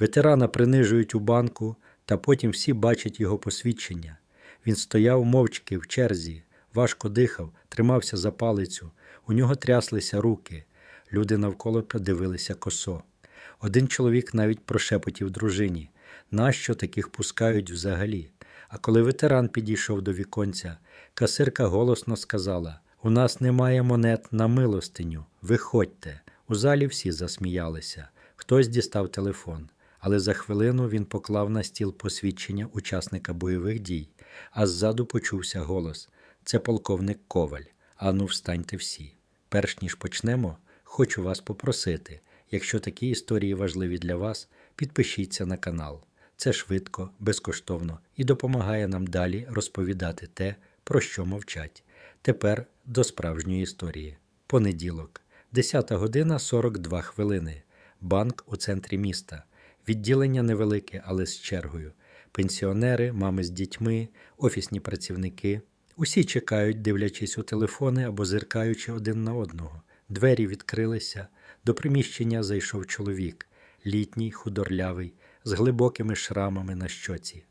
Ветерана принижують у банку, та потім всі бачать його посвідчення. Він стояв мовчки в черзі, важко дихав, тримався за палицю. У нього тряслися руки. Люди навколо подивилися косо. Один чоловік навіть прошепотів дружині, нащо таких пускають взагалі. А коли ветеран підійшов до віконця, касирка голосно сказала: У нас немає монет на милостиню. Виходьте. У залі всі засміялися. Хтось дістав телефон, але за хвилину він поклав на стіл посвідчення учасника бойових дій, а ззаду почувся голос: Це полковник Коваль. Ану, встаньте всі. Перш ніж почнемо, хочу вас попросити. Якщо такі історії важливі для вас, підпишіться на канал. Це швидко, безкоштовно і допомагає нам далі розповідати те, про що мовчать. Тепер до справжньої історії. Понеділок, 10 година 42 хвилини. Банк у центрі міста. Відділення невелике, але з чергою. Пенсіонери, мами з дітьми, офісні працівники. Усі чекають, дивлячись у телефони або зиркаючи один на одного. Двері відкрилися. До приміщення зайшов чоловік, літній, худорлявий, з глибокими шрамами на щоці.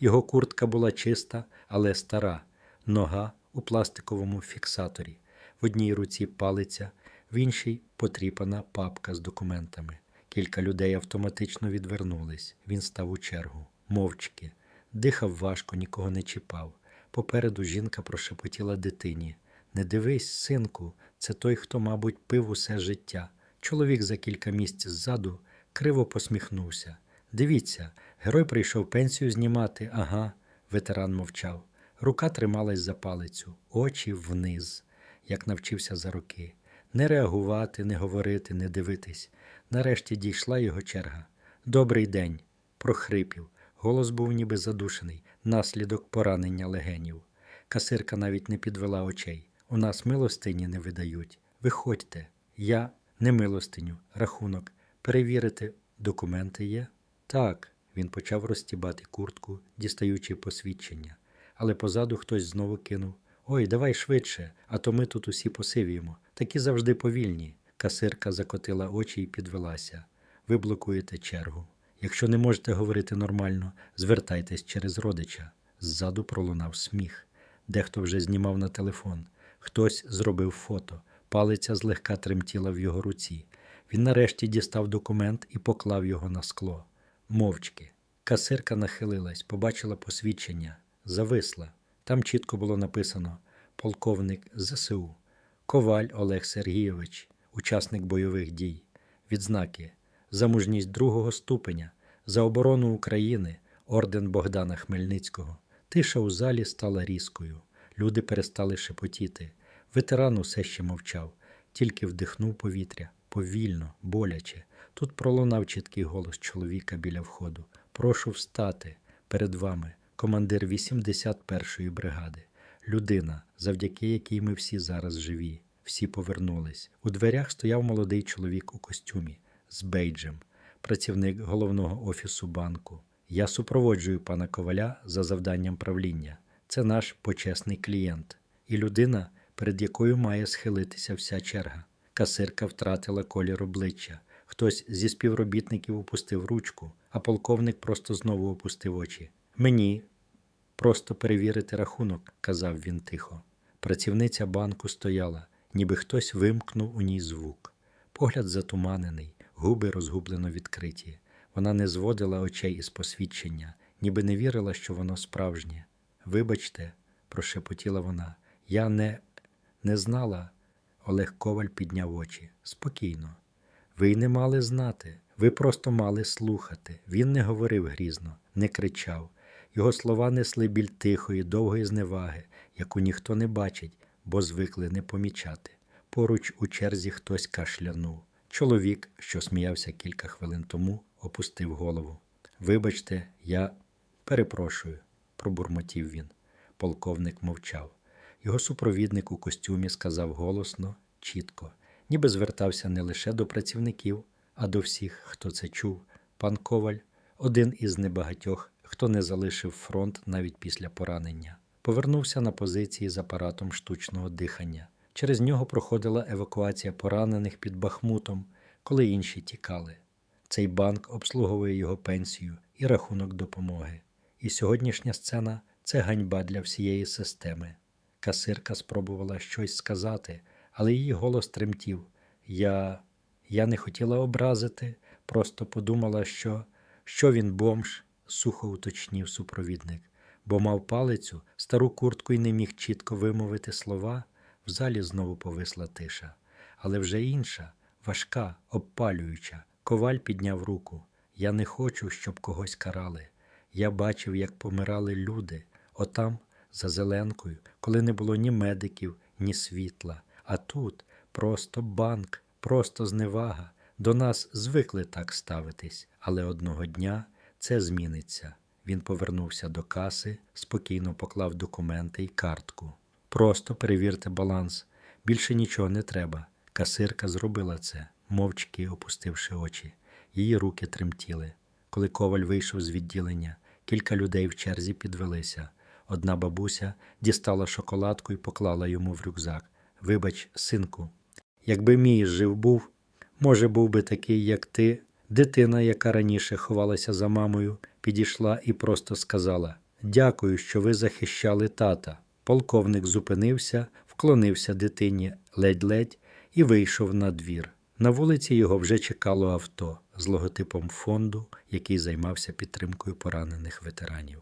Його куртка була чиста, але стара, нога у пластиковому фіксаторі, в одній руці палиця, в іншій потріпана папка з документами. Кілька людей автоматично відвернулись. Він став у чергу, мовчки, дихав важко, нікого не чіпав. Попереду жінка прошепотіла дитині: Не дивись, синку, це той, хто, мабуть, пив усе життя. Чоловік за кілька місць ззаду криво посміхнувся. Дивіться, герой прийшов пенсію знімати. Ага, ветеран мовчав. Рука трималась за палицю, очі вниз, як навчився за роки. Не реагувати, не говорити, не дивитись. Нарешті дійшла його черга. Добрий день, прохрипів. Голос був ніби задушений, наслідок поранення легенів. Касирка навіть не підвела очей. У нас милостині не видають. Виходьте, я не милостиню, рахунок. Перевірити, документи є? Так, він почав розтібати куртку, дістаючи посвідчення. Але позаду хтось знову кинув: Ой, давай швидше, а то ми тут усі посивіємо. Такі завжди повільні. Касирка закотила очі і підвелася. Ви блокуєте чергу. Якщо не можете говорити нормально, звертайтесь через родича. Ззаду пролунав сміх. Дехто вже знімав на телефон. Хтось зробив фото. Палиця злегка тремтіла в його руці. Він нарешті дістав документ і поклав його на скло. Мовчки. Касирка нахилилась, побачила посвідчення, зависла. Там чітко було написано полковник ЗСУ, Коваль Олег Сергійович, учасник бойових дій, відзнаки, за мужність другого ступеня, за оборону України, орден Богдана Хмельницького. Тиша у залі стала різкою. Люди перестали шепотіти. Ветеран усе ще мовчав, тільки вдихнув повітря, повільно, боляче. Тут пролунав чіткий голос чоловіка біля входу. Прошу встати перед вами, командир 81-ї бригади. Людина, завдяки якій ми всі зараз живі. Всі повернулись. У дверях стояв молодий чоловік у костюмі з бейджем, працівник головного офісу банку. Я супроводжую пана коваля за завданням правління. Це наш почесний клієнт і людина, перед якою має схилитися вся черга. Касирка втратила колір обличчя. Хтось зі співробітників опустив ручку, а полковник просто знову опустив очі. Мені просто перевірити рахунок, казав він тихо. Працівниця банку стояла, ніби хтось вимкнув у ній звук. Погляд затуманений, губи розгублено відкриті. Вона не зводила очей із посвідчення, ніби не вірила, що воно справжнє. Вибачте, прошепотіла вона, я не, не знала. Олег Коваль підняв очі. Спокійно. Ви й не мали знати, ви просто мали слухати. Він не говорив грізно, не кричав. Його слова несли біль тихої, довгої зневаги, яку ніхто не бачить, бо звикли не помічати. Поруч у черзі хтось кашлянув. Чоловік, що сміявся кілька хвилин тому, опустив голову. Вибачте, я перепрошую, пробурмотів він. Полковник мовчав. Його супровідник у костюмі сказав голосно, чітко, ніби звертався не лише до працівників, а до всіх, хто це чув. Пан Коваль один із небагатьох, хто не залишив фронт навіть після поранення. Повернувся на позиції з апаратом штучного дихання. Через нього проходила евакуація поранених під Бахмутом, коли інші тікали. Цей банк обслуговує його пенсію і рахунок допомоги. І сьогоднішня сцена це ганьба для всієї системи. Касирка спробувала щось сказати, але її голос тремтів. Я. Я не хотіла образити, просто подумала, що, що він бомж, сухо уточнів супровідник, бо мав палицю, стару куртку і не міг чітко вимовити слова. В залі знову повисла тиша, але вже інша, важка, обпалююча. Коваль підняв руку. Я не хочу, щоб когось карали. Я бачив, як помирали люди, отам, за зеленкою, коли не було ні медиків, ні світла. А тут просто банк, просто зневага. До нас звикли так ставитись, але одного дня це зміниться. Він повернувся до каси, спокійно поклав документи й картку. Просто перевірте баланс. Більше нічого не треба. Касирка зробила це, мовчки опустивши очі. Її руки тремтіли. Коли коваль вийшов з відділення, кілька людей в черзі підвелися. Одна бабуся дістала шоколадку і поклала йому в рюкзак. Вибач, синку, якби мій жив був, може, був би такий, як ти. Дитина, яка раніше ховалася за мамою, підійшла і просто сказала: Дякую, що ви захищали тата. Полковник зупинився, вклонився дитині ледь-ледь і вийшов на двір. На вулиці його вже чекало авто з логотипом фонду, який займався підтримкою поранених ветеранів.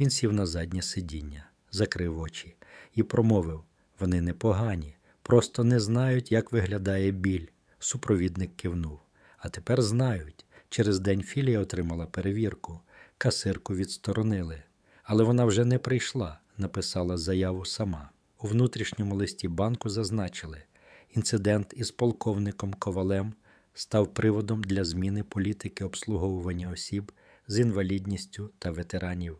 Він сів на заднє сидіння, закрив очі і промовив: вони непогані, просто не знають, як виглядає біль. Супровідник кивнув. А тепер знають. Через день Філія отримала перевірку. Касирку відсторонили. Але вона вже не прийшла, написала заяву сама. У внутрішньому листі банку зазначили, інцидент із полковником Ковалем став приводом для зміни політики обслуговування осіб з інвалідністю та ветеранів.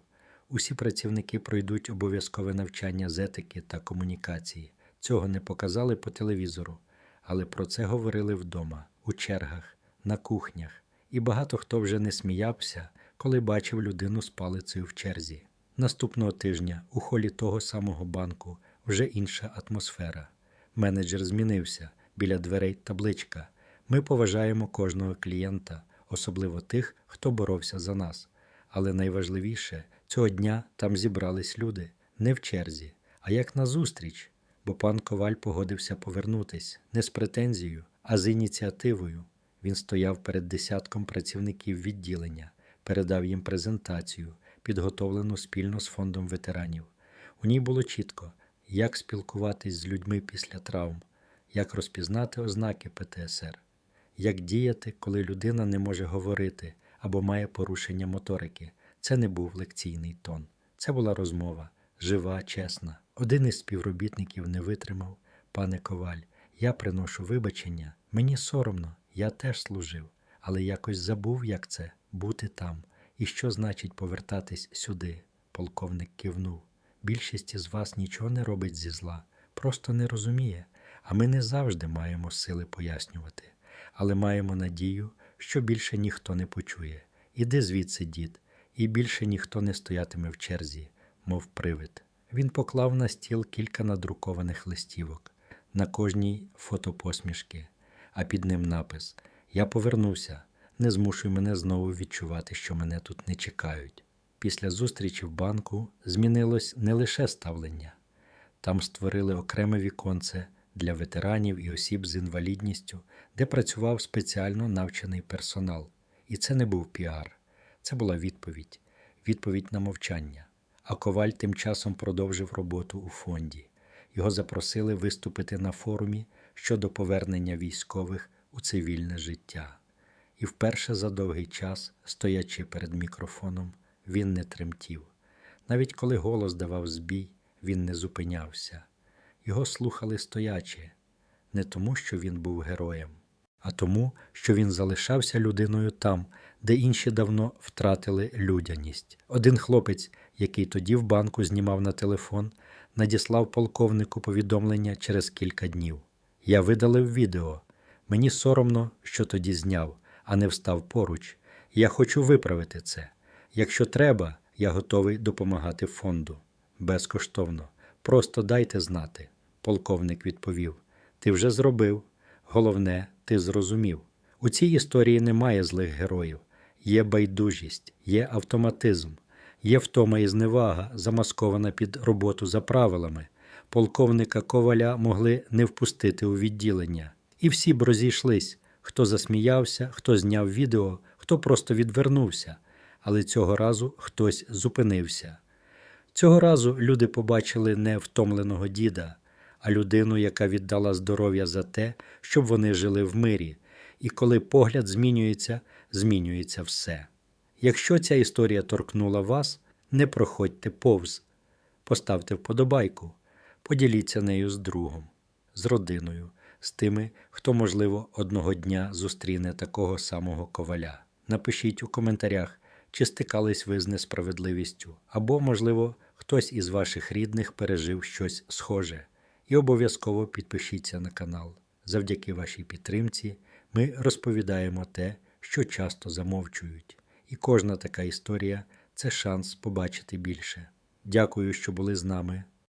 Усі працівники пройдуть обов'язкове навчання з етики та комунікації. Цього не показали по телевізору, але про це говорили вдома, у чергах, на кухнях, і багато хто вже не сміявся, коли бачив людину з палицею в черзі. Наступного тижня у холі того самого банку вже інша атмосфера. Менеджер змінився біля дверей табличка. Ми поважаємо кожного клієнта, особливо тих, хто боровся за нас. Але найважливіше, цього дня там зібрались люди не в черзі, а як на зустріч, бо пан Коваль погодився повернутись не з претензією, а з ініціативою. Він стояв перед десятком працівників відділення, передав їм презентацію, підготовлену спільно з фондом ветеранів. У ній було чітко, як спілкуватись з людьми після травм, як розпізнати ознаки ПТСР, як діяти, коли людина не може говорити або має порушення моторики. Це не був лекційний тон. Це була розмова, жива, чесна. Один із співробітників не витримав, пане Коваль, я приношу вибачення, мені соромно, я теж служив, але якось забув, як це бути там, і що значить повертатись сюди. Полковник кивнув. Більшість із вас нічого не робить зі зла, просто не розуміє, а ми не завжди маємо сили пояснювати, але маємо надію, що більше ніхто не почує. Іди звідси, дід, і більше ніхто не стоятиме в черзі, мов привид. Він поклав на стіл кілька надрукованих листівок, на кожній фотопосмішки, а під ним напис Я повернувся, не змушуй мене знову відчувати, що мене тут не чекають. Після зустрічі в банку змінилось не лише ставлення. Там створили окреме віконце для ветеранів і осіб з інвалідністю, де працював спеціально навчений персонал. І це не був піар, це була відповідь, відповідь на мовчання. А коваль тим часом продовжив роботу у фонді. Його запросили виступити на форумі щодо повернення військових у цивільне життя. І вперше за довгий час, стоячи перед мікрофоном, він не тремтів. Навіть коли голос давав збій, він не зупинявся. Його слухали стоячи, не тому, що він був героєм, а тому, що він залишався людиною там, де інші давно втратили людяність. Один хлопець, який тоді в банку знімав на телефон, надіслав полковнику повідомлення через кілька днів. Я видалив відео. Мені соромно, що тоді зняв, а не встав поруч. Я хочу виправити це. Якщо треба, я готовий допомагати фонду. Безкоштовно. Просто дайте знати. Полковник відповів: Ти вже зробив. Головне, ти зрозумів. У цій історії немає злих героїв, є байдужість, є автоматизм, є втома і зневага, замаскована під роботу за правилами. Полковника Коваля могли не впустити у відділення. І всі б розійшлись, хто засміявся, хто зняв відео, хто просто відвернувся. Але цього разу хтось зупинився. Цього разу люди побачили не втомленого діда, а людину, яка віддала здоров'я за те, щоб вони жили в мирі. І коли погляд змінюється, змінюється все. Якщо ця історія торкнула вас, не проходьте повз, поставте вподобайку, поділіться нею з другом, з родиною, з тими, хто, можливо, одного дня зустріне такого самого коваля. Напишіть у коментарях, чи стикались ви з несправедливістю, або, можливо, хтось із ваших рідних пережив щось схоже. І обов'язково підпишіться на канал. Завдяки вашій підтримці ми розповідаємо те, що часто замовчують. І кожна така історія це шанс побачити більше. Дякую, що були з нами.